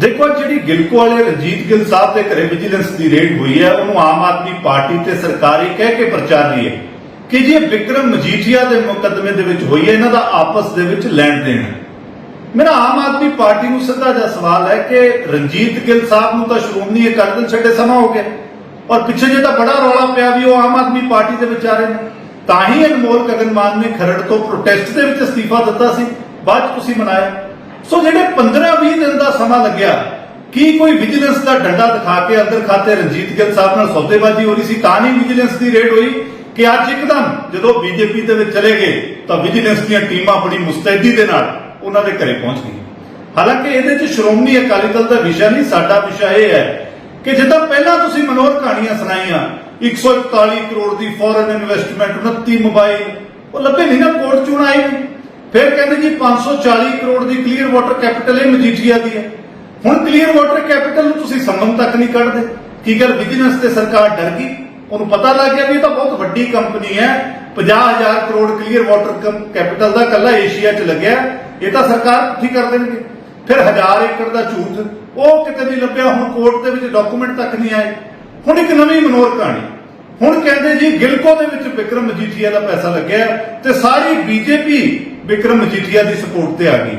ਦੇਖੋ ਜਿਹੜੀ ਗਿਲਕੋ ਵਾਲੇ ਰਣਜੀਤ ਗਿੱਲ ਸਾਹਿਬ ਦੇ ਘਰੇ ਵਿਜੀਲੈਂਸ ਦੀ ਰੇਡ ਹੋਈ ਹੈ, ਉਹਨੂੰ ਆਮ ਆਦਮੀ ਪਾਰਟੀ ਤੇ ਸਰਕਾਰ ਕਹਿ ਕੇ ਪ੍ਰਚਾਰ ਰਹੀ ਹੈ ਕਿ ਜੀ ਵਿਕਰਮ ਮਜੀਠੀਆ ਦੇ ਮੁਕੱਦਮੇ ਦੇ ਵਿੱਚ ਹੋਈ ਹੈ, ਇਹਨਾਂ ਦਾ ਆਪਸ ਦੇ ਵਿੱਚ ਲੈਣ ਦੇਣ ਮੇਰਾ ਆਮ ਆਦਮੀ ਪਾਰਟੀ ਨੂੰ ਸਿੱਧਾ ਜਿਹਾ ਸਵਾਲ ਹੈ ਕਿ ਰਣਜੀਤ ਗਿੱਲ ਸਾਹਿਬ ਨੂੰ ਤਾਂ ਸ਼੍ਰੋਮਣੀ ਅਕਾਲੀ ਦਲ ਛੱਡੇ ਸਮਾਂ ਹੋ ਗਿਆ ਔਰ ਪਿੱਛੇ ਜੇ ਤਾਂ ਬੜਾ ਰੌਲਾ ਪਿਆ ਵੀ ਉਹ ਆਮ ਆਦਮੀ ਪਾਰਟੀ ਦੇ ਵਿਚਾਰੇ ਨੇ। ਤਾਂ ਹੀ ਅਨਮੋਲ ਗਗਨਮਾਨ ਨੇ ਖਰੜ ਤੋਂ ਪ੍ਰੋਟੈਸਟ ਦੇ ਵਿੱਚ ਅਸਤੀਫਾ ਦਿੱਤਾ ਸੀ, ਬਾਅਦ 'ਚ ਤੁਸੀਂ ਮਨਾਇਆ। ਸੋ ਜਿਹੜੇ 15-20 ਦਿਨ ਦਾ ਸਮਾਂ ਲੱਗਿਆ, ਕੀ ਕੋਈ ਵਿਜੀਲੈਂਸ ਦਾ ਡੰਡਾ ਦਿਖਾ ਕੇ ਅੰਦਰ ਖਾਤੇ ਰਣਜੀਤ ਗਿੱਲ ਸਾਹਿਬ ਨਾਲ ਸੌਦੇਬਾਜ਼ੀ ਹੋ ਰਹੀ ਸੀ? ਤਾਂ ਨਹੀਂ ਵਿਜੀਲੈਂਸ ਦੀ ਰੇਡ ਹੋਈ ਕਿ ਅੱਜ ਇੱਕਦਮ ਜਦੋਂ ਬੀਜੇਪੀ ਦੇ ਵਿੱਚ ਚਲੇ ਗਏ, ਤਾਂ ਵਿਜੀਲੈਂਸ ਦੀਆਂ ਟੀਮਾਂ ਬੜੀ ਮੁਸਤੈਦੀ ਦੇ ਨਾਲ ਉਹਨਾਂ ਦੇ ਘਰੇ ਪਹੁੰਚ ਗਈਆਂ। ਹਾਲਾਂਕਿ ਇਹਦੇ 'ਚ ਸ਼੍ਰੋਮਣੀ ਅਕਾਲੀ ਦਲ ਦਾ ਵਿਸ਼ਾ ਨਹੀਂ, ਸਾਡਾ ਵਿਸ਼ਾ ਇਹ ਹੈ ਕਿ ਜਿੱਦਾਂ ਪਹਿਲਾਂ ਤੁਸੀਂ ਮਨੋਰ ਕਹਾਣੀਆਂ ਸੁਣਾਈਆਂ 141 ਕਰੋੜ ਦੀ ਫੋਰਨ ਇਨਵੈਸਟਮੈਂਟ 29 ਮੋਬਾਈਲ, ਉਹ ਲੱਭੇ ਨਹੀਂ ਨਾ, ਕੋਰਟ ਚੋਣ ਆਈ ਫਿਰ ਕਹਿੰਦੇ ਜੀ 540 ਕਰੋੜ ਦੀ ਕਲੀਅਰ ਵਾਟਰ ਕੈਪੀਟਲ ਇਹ ਮਜੀਠੀਆ ਦੀ ਹੈ। ਹੁਣ ਕਲੀਅਰ ਵਾਟਰ ਕੈਪੀਟਲ ਨੂੰ ਤੁਸੀਂ ਸੰਗਮ ਤੱਕ ਨਹੀਂ ਕੱਢਦੇ। ਕੀ ਗੱਲ ਵਿਜੀਲੈਂਸ ਤੇ ਸਰਕਾਰ ਡਰ ਗਈ? ਉਹਨੂੰ ਪਤਾ ਲੱਗ ਗਿਆ ਵੀ ਇਹ ਤਾਂ ਬਹੁਤ ਵੱਡੀ ਕੰਪਨੀ ਹੈ। 50000 ਕਰੋੜ ਕਲੀਅਰ ਵਾਟਰ ਕੈਪੀਟਲ ਦਾ ਕੱਲਾ ਏਸ਼ੀਆ 'ਚ ਲੱਗਿਆ। ਇਹ ਤਾਂ ਸਰਕਾਰ ਠੀਕ ਕਰ ਦੇਣਗੇ? ਫਿਰ 1000 ਏਕੜ ਦਾ ਝੂਠ, ਉਹ ਕਿਤੇ ਨਹੀਂ ਲੱਭਿਆ, ਹੁਣ ਕੋਰਟ ਦੇ ਵਿੱਚ ਡਾਕੂਮੈਂਟ ਤੱਕ ਨਹੀਂ ਆਏ। ਹੁਣ ਇੱਕ ਨਵੀਂ ਮਨੋਰ ਕਹਾਣੀ। ਹੁਣ ਕਹਿੰਦੇ ਜੀ ਗਿਲਕੋ ਦੇ ਵਿੱਚ ਵਿਕਰਮ ਮਜੀਠੀਆ ਦਾ ਪੈਸਾ ਲੱਗਿਆ ਤੇ ਸਾਰੀ ਬੀਜੇਪੀ ਵਿਕਰਮ ਮਜੀਠੀਆ ਦੀ ਸਪੋਰਟ ਤੇ ਆ ਗਈ।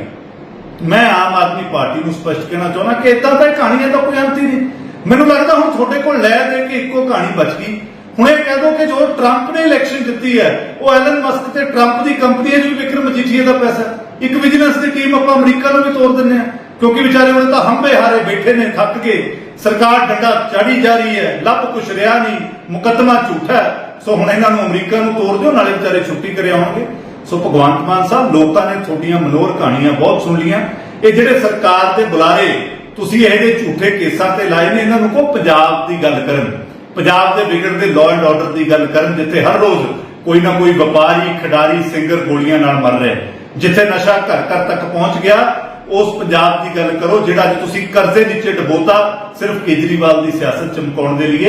ਮੈਂ ਆਮ ਆਦਮੀ ਪਾਰਟੀ ਨੂੰ ਸਪਸ਼ਟ ਕਹਿਣਾ ਚਾਹੁੰਦਾ ਕਿ ਇਦਾਂ ਤਾਂ ਕਹਾਣੀਆਂ ਦਾ ਕੋਈ ਅੰਤ ਹੀ ਨਹੀਂ। ਮੈਨੂੰ ਲੱਗਦਾ ਹੁਣ ਤੁਹਾਡੇ ਕੋਲ ਲੈ ਦੇ ਕੇ ਇੱਕੋ ਕਹਾਣੀ ਬਚ ਗਈ। ਹੁਣ ਇਹ ਕਹਿ ਦੋ ਕਿ ਜੋ ਟਰੰਪ ਨੇ ਇਲੈਕਸ਼ਨ ਜਿੱਤੀ ਹੈ, ਉਹ ਐਲਨ ਮਸਕ ਤੇ ਟਰੰਪ ਦੀ ਕੰਪਨੀ ਹੈ ਜੋ ਵਿਕਰਮ ਮਜੀਠੀਆ ਦਾ ਪੈਸਾ ਇੱਕ ਵਿਜੀਲੈਂਸ ਦੀ ਟੀਮ ਆਪਾਂ ਅਮਰੀਕਾ ਨੂੰ ਵੀ ਤੋੜ ਦਿੰਨੇ ਆ ਕਿਉਂਕਿ ਵਿਚਾਰੇ ਉਹਨੇ ਤਾਂ ਹੰਬੇ ਹਾਰੇ ਬੈਠੇ ਨੇ, ਥੱਕ ਕੇ ਸਰਕਾਰ ਡੰਡਾ ਚਾੜੀ ਜਾ ਰਹੀ ਹੈ, ਲੱਭ ਕੁਛ ਰਿਹਾ ਨਹੀਂ, ਮੁਕੱਦਮਾ ਝੂਠਾ ਸੋ ਹੁਣ ਇਹਨਾਂ ਨੂੰ ਅਮਰੀਕਾ ਨੂੰ ਤੋੜ ਦਿਓ, ਨਾਲੇ ਵਿਚਾਰੇ ਛੁੱਟੀ ਕਰਿਆ ਆਉਣਗੇ ਸੋ ਭਗਵੰਤ ਮਾਨ ਸਾਹਿਬ, ਲੋਕਾਂ ਨੇ ਤੁਹਾਡੀਆਂ ਮਨੋਰ ਕਹਾਣੀਆਂ ਬਹੁਤ ਸੁਣ ਲੀਆਂ ਇਹ ਜਿਹੜੇ ਸਰਕਾਰ ਦੇ ਬੁਲਾਰੇ, ਤੁਸੀਂ ਇਹ ਜਿਹੇ ਝੂਠੇ ਕੇਸਾਂ ਤੇ ਲਾਏ ਨੇ, ਇਹਨਾਂ ਨੂੰ ਕੋ ਪੰਜਾਬ ਦੀ ਗੱਲ ਕਰਨ। ਪੰਜਾਬ ਦੇ ਵਿਗੜਦੇ ਲਾਅ ਐਂਡ ਆਰਡਰ ਦੀ ਗੱਲ ਕਰਨ, ਜਿੱਥੇ ਹਰ ਰੋਜ਼ ਕੋਈ ਨਾ ਕੋਈ ਵਪਾਰੀ, ਖਿਡਾਰੀ ਸਿੰਗਰ ਗੋਲੀਆਂ ਨਾਲ ਮਰ ਰਿਹਾ ਜਿੱਥੇ ਨਸ਼ਾ ਘਰ ਘਰ ਤੱਕ ਪਹੁੰਚ ਗਿਆ ਉਸ ਪੰਜਾਬ ਦੀ ਗੱਲ ਕਰੋ, ਜਿਹੜਾ ਅੱਜ ਤੁਸੀਂ ਕਰਜ਼ੇ ਨੀਚੇ ਡਬੋਤਾ, ਸਿਰਫ ਕੇਜਰੀਵਾਲ ਦੀ ਸਿਆਸਤ ਚਮਕਾਉਣ ਦੇ ਲਈ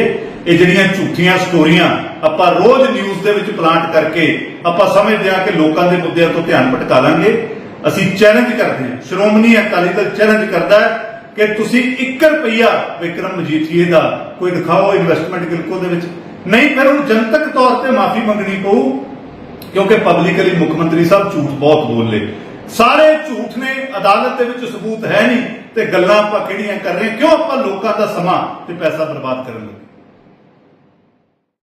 ਇਹ ਜਿਹੜੀਆਂ ਝੂਠੀਆਂ ਸਟੋਰੀਆਂ ਆਪਾਂ ਰੋਜ਼ ਨਿਊਜ਼ ਦੇ ਵਿੱਚ ਪਲਾਂਟ ਕਰਕੇ ਆਪਾਂ ਸਮਝਦੇ ਹਾਂ ਕਿ ਲੋਕਾਂ ਦੇ ਮੁੱਦਿਆਂ ਤੋਂ ਧਿਆਨ ਭਟਕਾ ਲਾਂਗੇ। ਅਸੀਂ ਚੈਲੰਜ ਕਰਦੇ ਹਾਂ, ਸ਼੍ਰੋਮਣੀ ਅਕਾਲੀ ਦਲ ਚੈਲੰਜ ਕਰਦਾ ਹੈ ਕਿ ਤੁਸੀਂ 1 ਰੁਪਈਆ ਵਿਕਰਮ ਮਜੀਠੀਏ ਦਾ ਕੋਈ ਦਿਖਾਓ ਇਨਵੈਸਟਮੈਂਟ ਗਿਲਕੋ ਦੇ ਵਿੱਚ। ਨਹੀਂ, ਫਿਰ ਉਹ ਜਨਤਕ ਤੌਰ ਤੇ ਮਾਫੀ ਮੰਗਣੀ ਪਊ, ਕਿਉਂਕਿ ਪਬਲਿਕਲੀ ਮੁੱਖ ਮੰਤਰੀ ਸਾਹਿਬ ਝੂਠ ਬਹੁਤ ਬੋਲੇ ਸਾਰੇ ਝੂਠ ਨੇ, ਅਦਾਲਤ ਦੇ ਵਿੱਚ ਸਬੂਤ ਹੈ ਨਹੀਂ ਤੇ ਗੱਲਾਂ ਆਪਾਂ ਕਿਹੜੀਆਂ ਕਰ ਰਹੇ ਕਿਉਂ ਆਪਾਂ ਲੋਕਾਂ ਦਾ ਸਮਾਂ ਤੇ ਪੈਸਾ ਬਰਬਾਦ ਕਰਨ ਲੱਗੇ?